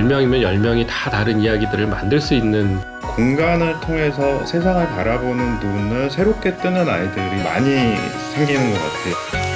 10명이면 10명이 다 다른 이야기들을 만들 수 있는 공간을 통해서 세상을 바라보는 눈을 새롭게 뜨는 아이들이 많이 생기는 것 같아요.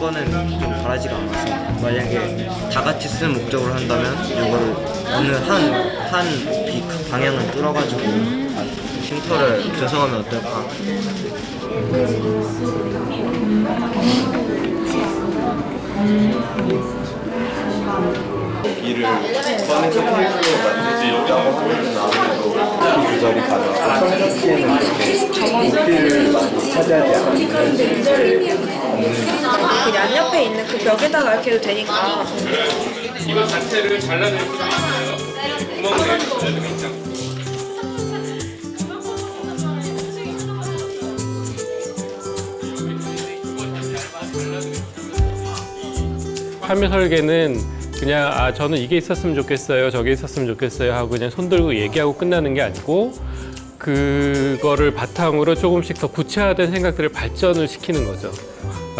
거는 좀 바라지가 않아서 만약에 다 같이 쓰는 목적으로 한다면 이거를 어느 한한 방향을 뚫어가지고 쉼터를 조성하면 어떨까? 이를 꺼내서 테이블로 만들지 영어를 나오면서 조절이 가능하고 평상시에는 그렇게 높이를 많이 차지하지 않는 그 양옆에 있는 그 벽에다가 이렇게 해도 되니까 이거 자체를 잘라낼 수도 있어요. 구멍을 내주셔야 판매 설계는 그냥 아 저는 이게 있었으면 좋겠어요 저게 있었으면 좋겠어요 하고 그냥 손 들고 얘기하고 끝나는 게 아니고 그거를 바탕으로 조금씩 더 구체화된 생각들을 발전을 시키는 거죠.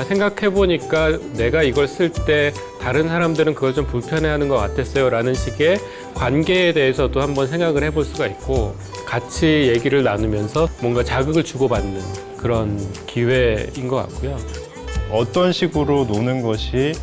아, 생각해 보니까 내가 이걸 쓸 때 다른 사람들은 그걸 좀 불편해하는 것 같았어요 라는 식의 관계에 대해서도 한번 생각을 해볼 수가 있고 같이 얘기를 나누면서 뭔가 자극을 주고받는 그런 기회인 것 같고요. 어떤 식으로 노는 것이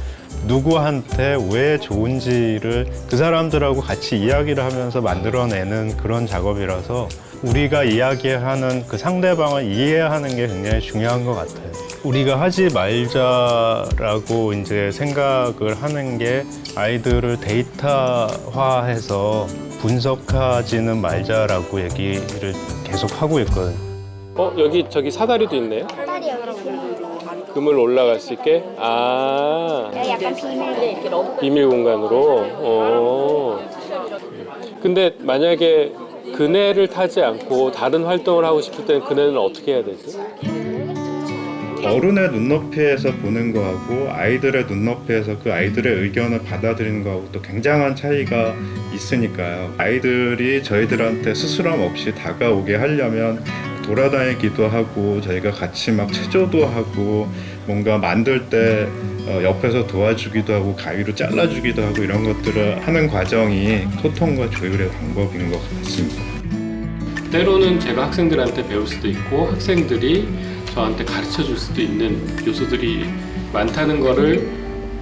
누구한테 왜 좋은지를 그 사람들하고 같이 이야기를 하면서 만들어내는 그런 작업이라서 우리가 이야기하는 그 상대방을 이해하는 게 굉장히 중요한 것 같아요. 우리가 하지 말자라고 이제 생각을 하는 게 아이들을 데이터화해서 분석하지는 말자라고 얘기를 계속 하고 있거든요. 어 여기 저기 사다리도 있네요. 사다리 여기 그물 올라갈 수 있게 아 약간 비밀 비밀 공간으로. 어. 근데 만약에 그네를 타지 않고 다른 활동을 하고 싶을 때는 그네는 어떻게 해야 되지? 어른의 눈높이에서 보는 거하고 아이들의 눈높이에서 그 아이들의 의견을 받아들이는 거하고 또 굉장한 차이가 있으니까요. 아이들이 저희들한테 스스럼 없이 다가오게 하려면 돌아다니기도 하고 저희가 같이 막 체조도 하고 뭔가 만들 때 어, 옆에서 도와주기도 하고 가위로 잘라주기도 하고 이런 것들을 하는 과정이 소통과 조율의 방법인 것 같습니다. 때로는 제가 학생들한테 배울 수도 있고 학생들이 저한테 가르쳐 줄 수도 있는 요소들이 많다는 거를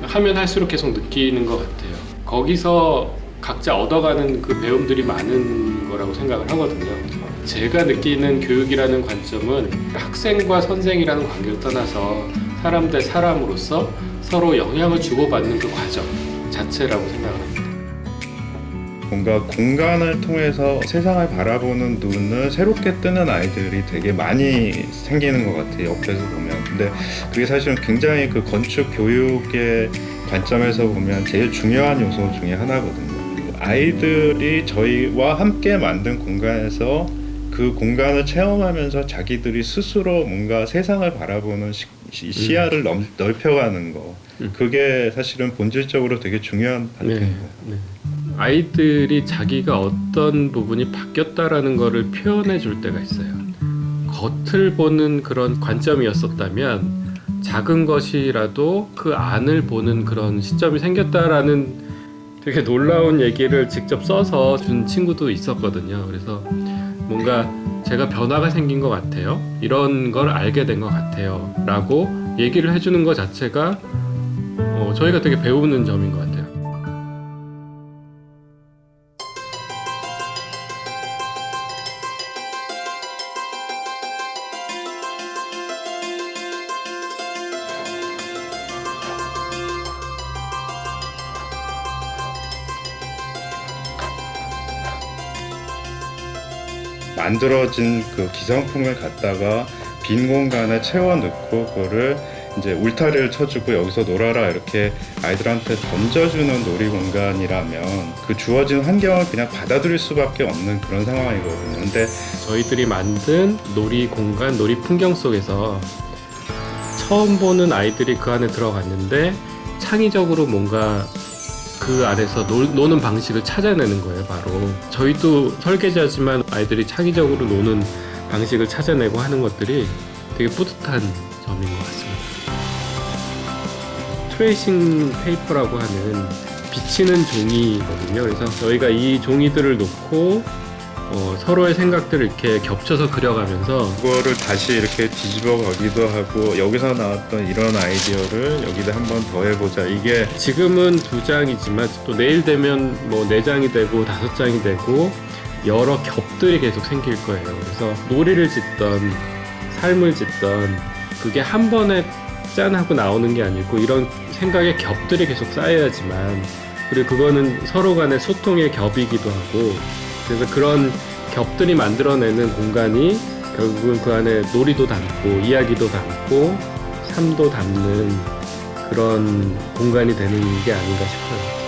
하면 할수록 계속 느끼는 것 같아요. 거기서 각자 얻어가는 그 배움들이 많은 거라고 생각을 하거든요. 제가 느끼는 교육이라는 관점은 학생과 선생이라는 관계를 떠나서 사람 대 사람으로서 서로 영향을 주고받는 그 과정 자체라고 생각을 합니다. 뭔가 공간을 통해서 세상을 바라보는 눈을 새롭게 뜨는 아이들이 되게 많이 생기는 것 같아요. 옆에서 보면. 근데 그게 사실은 굉장히 그 건축 교육의 관점에서 보면 제일 중요한 요소 중에 하나거든요. 아이들이 저희와 함께 만든 공간에서 그 공간을 체험하면서 자기들이 스스로 뭔가 세상을 바라보는 시, 시- 시야를 넓, 넓혀가는 거. 음. 그게 사실은 본질적으로 되게 중요한 파트인 네, 거. 네. 아이들이 자기가 어떤 부분이 바뀌었다라는 거를 표현해 줄 때가 있어요. 겉을 보는 그런 관점이었었다면 작은 것이라도 그 안을 보는 그런 시점이 생겼다라는 되게 놀라운 얘기를 직접 써서 준 친구도 있었거든요. 그래서 뭔가 제가 변화가 생긴 것 같아요. 이런 걸 알게 된 것 같아요. 라고 얘기를 해주는 것 자체가 어, 저희가 되게 배우는 점인 것 같아요. 만들어진 그 기성품을 갖다가 빈 공간에 채워 넣고 그거를 이제 울타리를 쳐주고 여기서 놀아라 이렇게 아이들한테 던져주는 놀이 공간이라면 그 주어진 환경을 그냥 받아들일 수밖에 없는 그런 상황이거든요. 근데 저희들이 만든 놀이 공간, 놀이 풍경 속에서 처음 보는 아이들이 그 안에 들어갔는데 창의적으로 뭔가 그 안에서 놀, 노는 방식을 찾아내는 거예요, 바로. 저희도 설계자지만 아이들이 창의적으로 노는 방식을 찾아내고 하는 것들이 되게 뿌듯한 점인 것 같습니다. 트레이싱 페이퍼라고 하는 비치는 종이거든요. 그래서 저희가 이 종이들을 놓고 어, 서로의 생각들을 이렇게 겹쳐서 그려가면서 그거를 다시 이렇게 뒤집어 가기도 하고 여기서 나왔던 이런 아이디어를 여기다 한번 더 해보자. 이게 지금은 두 장이지만 또 내일 되면 뭐 네 장이 되고 다섯 장이 되고 여러 겹들이 계속 생길 거예요. 그래서 놀이를 짓던 삶을 짓던 그게 한 번에 짠 하고 나오는 게 아니고 이런 생각의 겹들이 계속 쌓여야지만 그리고 그거는 서로 간의 소통의 겹이기도 하고 그래서 그런 겹들이 만들어내는 공간이 결국은 그 안에 놀이도 담고 이야기도 담고 삶도 담는 그런 공간이 되는 게 아닌가 싶어요.